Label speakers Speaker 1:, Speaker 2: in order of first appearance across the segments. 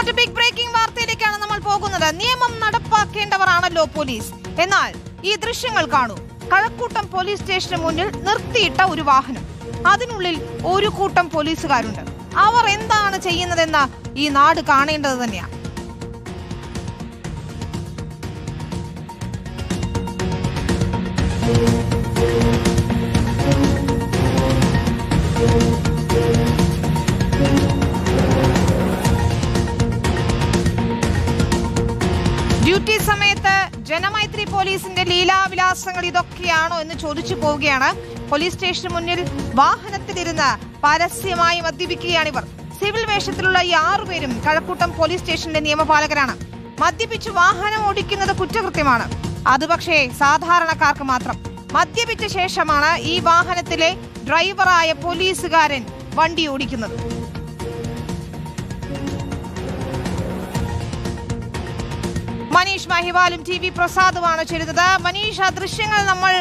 Speaker 1: ഇപ്പോഴത്തെ big breaking വാർത്തയിലേക്കാണ് നമ്മൾ പോകുന്നത്. നിയമം നടപ്പാക്കേണ്ടവരാണല്ലോ പോലീസ്. എന്നാൽ ഈ ദൃശ്യങ്ങൾ കാണൂ. കഴക്കൂട്ടം പോലീസ് സ്റ്റേഷന് മുന്നിൽ നിർത്തിയിട്ട ഒരു വാഹനം. അതിനുള്ളിൽ ഒരു കൂട്ടം പോലീസുകാരുണ്ട്. അവർ എന്താണ് ചെയ്യുന്നതെന്ന് ഈ നാട് കാണേണ്ടത് തന്നെയാണ് ഡ്യൂട്ടി ജനമൈത്രി പോലീസിന്റെ ലീലാവിലാസങ്ങൾ ഇതൊക്കെയാണോ എന്ന് ചോദിച്ചു പോവുകയാണ്. പോലീസ് സ്റ്റേഷന് മുന്നിൽ വാഹനത്തിലിരുന്ന് പരസ്യമായി മദ്യപിക്കുകയാണിവർ സിവിൽ വേഷത്തിലുള്ള ഈ ആറുപേരും കഴക്കൂട്ടം പോലീസ് സ്റ്റേഷന്റെ നിയമപാലകരാണ്. മദ്യപിച്ച് വാഹനം ഓടിക്കുന്നത് കുറ്റകൃത്യമാണ്. അതുപക്ഷേ സാധാരണക്കാർക്ക് മാത്രം. മദ്യപിച്ച ശേഷമാണ് ഈ വാഹനത്തിലെ ഡ്രൈവറായ പോലീസുകാരൻ വണ്ടി ഓടിക്കുന്നത്. മഹിവാലും ടി വി പ്രസാദുമാണ് ചെയ്തത് മനീഷ് ആ ദൃശ്യങ്ങൾ നമ്മൾ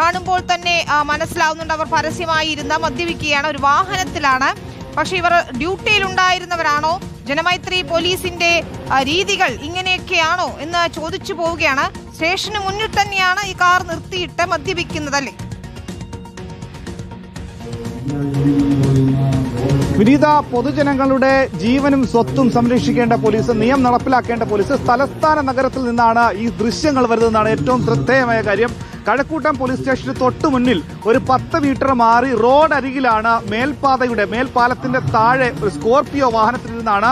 Speaker 1: കാണുമ്പോൾ തന്നെ മനസ്സിലാവുന്നുണ്ട്. അവർ പരസ്യമായി ഇരുന്ന് മദ്യപിക്കുകയാണ്. ഒരു വാഹനത്തിലാണ്. പക്ഷെ ഇവർ ഡ്യൂട്ടിയിൽ ഉണ്ടായിരുന്നവരാണോ ജനമൈത്രി പോലീസിന്റെ രീതികൾ ഇങ്ങനെയൊക്കെയാണോ എന്ന് ചോദിച്ചു പോവുകയാണ്. സ്റ്റേഷന് മുന്നിൽ തന്നെയാണ് ഈ കാർ നിർത്തിയിട്ട് മദ്യപിക്കുന്നതല്ലേ?
Speaker 2: വിനീത പൊതുജനങ്ങളുടെ ജീവനും സ്വത്തും സംരക്ഷിക്കേണ്ട പോലീസ് നിയമം നടപ്പിലാക്കേണ്ട പോലീസ് തലസ്ഥാന നഗരത്തിൽ നിന്നാണ് ഈ ദൃശ്യങ്ങൾ വരുന്നതെന്നാണ് ഏറ്റവും ശ്രദ്ധേയമായ കാര്യം. കഴക്കൂട്ടം പോലീസ് സ്റ്റേഷന് തൊട്ടു മുന്നിൽ ഒരു പത്ത് മീറ്റർ മാറി റോഡ് അരികിലാണ് മേൽപാതയുടെ മേൽപ്പാലത്തിന്റെ താഴെ ഒരു സ്കോർപിയോ വാഹനത്തിൽ നിന്നാണ്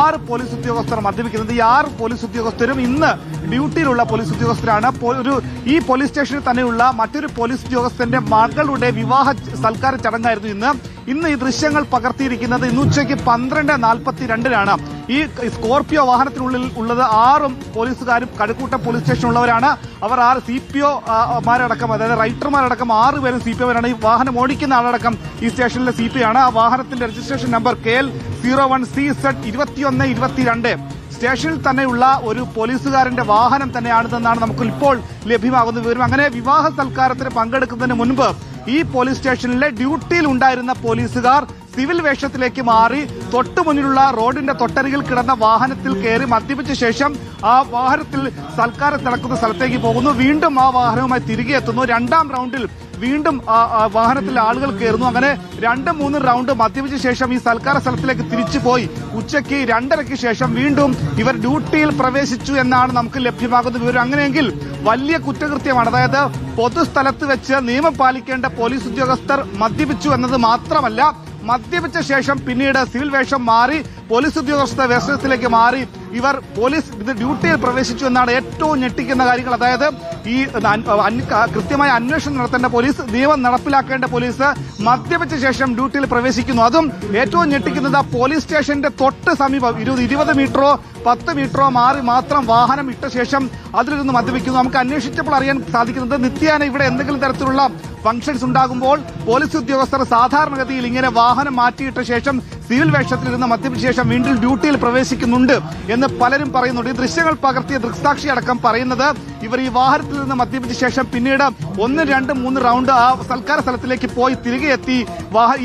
Speaker 2: ആറ് പോലീസ് ഉദ്യോഗസ്ഥർ മദ്യപിക്കുന്നത്. ഈ ആറ് പോലീസ് ഉദ്യോഗസ്ഥരും ഇന്ന് ഡ്യൂട്ടിയിലുള്ള പോലീസ് ഉദ്യോഗസ്ഥരാണ്. ഒരു ഈ പോലീസ് സ്റ്റേഷനിൽ തന്നെയുള്ള മറ്റൊരു പോലീസ് ഉദ്യോഗസ്ഥന്റെ മകളുടെ വിവാഹ സൽക്കാര ചടങ്ങായിരുന്നു ഇന്ന്. ഇന്ന് ഈ ദൃശ്യങ്ങൾ പകർത്തിയിരിക്കുന്നത് ഇന്ന് ഉച്ചയ്ക്ക് പന്ത്രണ്ട് നാൽപ്പത്തി രണ്ടിനാണ് ഈ സ്കോർപിയോ വാഹനത്തിനുള്ളിൽ ഉള്ളത് ആറും പോലീസുകാരും കടുക്കൂട്ട പോലീസ് സ്റ്റേഷനിലുള്ളവരാണ്. അവർ ആറ് സി പി ഒ മാരടക്കം അതായത് റൈറ്റർമാരടക്കം ആറ് പേരും സി പി ഒമാരാണ് ഈ വാഹനം ഓടിക്കുന്ന ആളടക്കം ഈ സ്റ്റേഷനിലെ സി പി ആണ്. ആ വാഹനത്തിന്റെ registration number K L zero one C Z ഇരുപത്തിയൊന്ന് ഇരുപത്തിരണ്ട്. സ്റ്റേഷനിൽ തന്നെയുള്ള ഒരു പോലീസുകാരന്റെ വാഹനം തന്നെയാണിതെന്നാണ് നമുക്ക് ഇപ്പോൾ ലഭ്യമാകുന്ന വിവരം. അങ്ങനെ വിവാഹ സൽക്കാരത്തിന് പങ്കെടുക്കുന്നതിന് മുൻപ് ഈ പോലീസ് സ്റ്റേഷനിലെ ഡ്യൂട്ടിയിൽ ഉണ്ടായിരുന്ന പോലീസുകാർ സിവിൽ വേഷത്തിലേക്ക് മാറി തൊട്ടു മുന്നിലുള്ള റോഡിന്റെ തൊട്ടരികിൽ കിടന്ന വാഹനത്തിൽ കയറി മദ്യപിച്ച ശേഷം ആ വാഹനത്തിൽ സൽക്കാരം നടക്കുന്ന സ്ഥലത്തേക്ക് പോകുന്നു. വീണ്ടും ആ വാഹനവുമായി തിരികെ എത്തുന്നു. രണ്ടാം റൗണ്ടിൽ വീണ്ടും വാഹനത്തിൽ ആളുകൾ കയറുന്നു. അങ്ങനെ രണ്ട് മൂന്ന് റൗണ്ട് മദ്യപിച്ച ശേഷം ഈ സൽക്കാര സ്ഥലത്തിലേക്ക് തിരിച്ചു പോയി. ഉച്ചയ്ക്ക് രണ്ടരയ്ക്ക് ശേഷം വീണ്ടും ഇവർ ഡ്യൂട്ടിയിൽ പ്രവേശിച്ചു എന്നാണ് നമുക്ക് ലഭ്യമാകുന്ന വിവരം. അങ്ങനെയെങ്കിൽ വലിയ കുറ്റകൃത്യമാണ്. അതായത് പൊതുസ്ഥലത്ത് വെച്ച് നിയമം പാലിക്കേണ്ട പോലീസ് ഉദ്യോഗസ്ഥർ മദ്യപിച്ചു എന്നത് മാത്രമല്ല മദ്യപിച്ച ശേഷം പിന്നീട് സിവിൽ വേഷം മാറി പോലീസ് ഉദ്യോഗസ്ഥ വേഷത്തിലേക്ക് മാറി. ഇവർ പോലീസ് ഡ്യൂട്ടിയിൽ പ്രവേശിച്ചു എന്നാണ് ഏറ്റവും ഞെട്ടിക്കുന്ന കാര്യങ്ങൾ. അതായത് ഈ കൃത്യമായ അന്വേഷണം നടത്തേണ്ട പോലീസ് നിയമം നടപ്പിലാക്കേണ്ട പോലീസ് മദ്യപിച്ച ശേഷം ഡ്യൂട്ടിയിൽ പ്രവേശിക്കുന്നു. അതും ഏറ്റവും ഞെട്ടിക്കുന്നത് പോലീസ് സ്റ്റേഷന്റെ തൊട്ട് സമീപം ഇരുപത് ഇരുപത് മീറ്ററോ പത്ത് മീറ്ററോ മാറി മാത്രം വാഹനം ഇട്ട ശേഷം അതിലിരുന്ന് മദ്യപിക്കുന്നു. നമുക്ക് അന്വേഷിച്ചപ്പോൾ അറിയാൻ സാധിക്കുന്നത് നിത്യേന ഇവിടെ എന്തെങ്കിലും തരത്തിലുള്ള ഫംഗ്ഷൻസ് ഉണ്ടാകുമ്പോൾ പോലീസ് ഉദ്യോഗസ്ഥർ സാധാരണഗതിയിൽ ഇങ്ങനെ വാഹനം മാറ്റിയിട്ട ശേഷം സിവിൽ വേഷത്തിലിരുന്ന് മദ്യപിച്ച ശേഷം വീണ്ടും ഡ്യൂട്ടിയിൽ പ്രവേശിക്കുന്നുണ്ട് എന്ന് പലരും പറയുന്നുണ്ട്. ഈ ദൃശ്യങ്ങൾ പകർത്തിയ ദൃക്സാക്ഷി അടക്കം പറയുന്നത് ഇവർ ഈ വാഹനത്തിൽ നിന്ന് മദ്യപിച്ച ശേഷം പിന്നീട് ഒന്ന് രണ്ട് മൂന്ന് റൗണ്ട് ആ സൽക്കാര സ്ഥലത്തിലേക്ക് പോയി തിരികെ എത്തി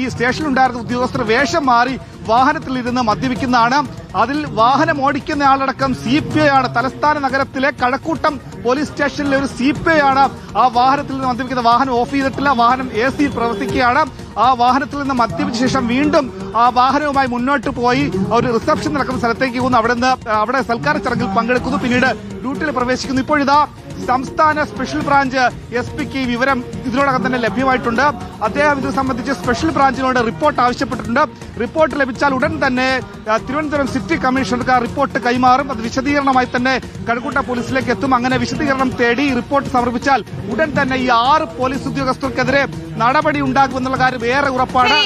Speaker 2: ഈ സ്റ്റേഷനിലുണ്ടായിരുന്ന ഉദ്യോഗസ്ഥർ വേഷം മാറി വാഹനത്തിൽ ഇരുന്ന് മദ്യപിക്കുന്നതാണ്. അതിൽ വാഹനം ഓടിക്കുന്ന ആളടക്കം സി പി ഐ ആണ്. തലസ്ഥാന നഗരത്തിലെ കഴക്കൂട്ടം പോലീസ് സ്റ്റേഷനിലെ ഒരു സി പി ഐ ആണ് ആ വാഹനത്തിൽ നിന്ന് മദ്യപിക്കുന്ന വാഹനം ഓഫ് ചെയ്തിട്ടില്ല. വാഹനം എ സിയിൽ പ്രവർത്തിക്കുകയാണ്. ആ വാഹനത്തിൽ നിന്ന് മദ്യപിച്ച ശേഷം വീണ്ടും ആ വാഹനവുമായി മുന്നോട്ട് പോയി ഒരു റിസപ്ഷൻ നടക്കുന്ന സ്ഥലത്തേക്ക് പോകുന്നു. അവിടെ നിന്ന് അവിടെ സൽക്കാര ചടങ്ങിൽ പങ്കെടുക്കുന്നു. പിന്നീട് ഡ്യൂട്ടിയിൽ പ്രവേശിക്കുന്നു. ഇപ്പോഴിതാ സംസ്ഥാന സ്പെഷ്യൽ ബ്രാഞ്ച് എസ് പിക്ക് ഈ വിവരം ഇതിനോടകം തന്നെ ലഭ്യമായിട്ടുണ്ട്. അദ്ദേഹം ഇത് സംബന്ധിച്ച് സ്പെഷ്യൽ ബ്രാഞ്ചിനോട് റിപ്പോർട്ട് ആവശ്യപ്പെട്ടിട്ടുണ്ട്. റിപ്പോർട്ട് ലഭിച്ചാൽ ഉടൻ തന്നെ തിരുവനന്തപുരം സിറ്റി കമ്മീഷണർക്ക് ആ റിപ്പോർട്ട് കൈമാറും. അത് വിശദീകരണമായി തന്നെ കഴക്കൂട്ട പോലീസിലേക്ക് എത്തും. അങ്ങനെ വിശദീകരണം തേടി റിപ്പോർട്ട് സമർപ്പിച്ചാൽ ഉടൻ തന്നെ ഈ ആറ് പോലീസ് ഉദ്യോഗസ്ഥർക്കെതിരെ നടപടി ഉണ്ടാകുമെന്നുള്ള കാര്യം ഏറെ ഉറപ്പാണ്.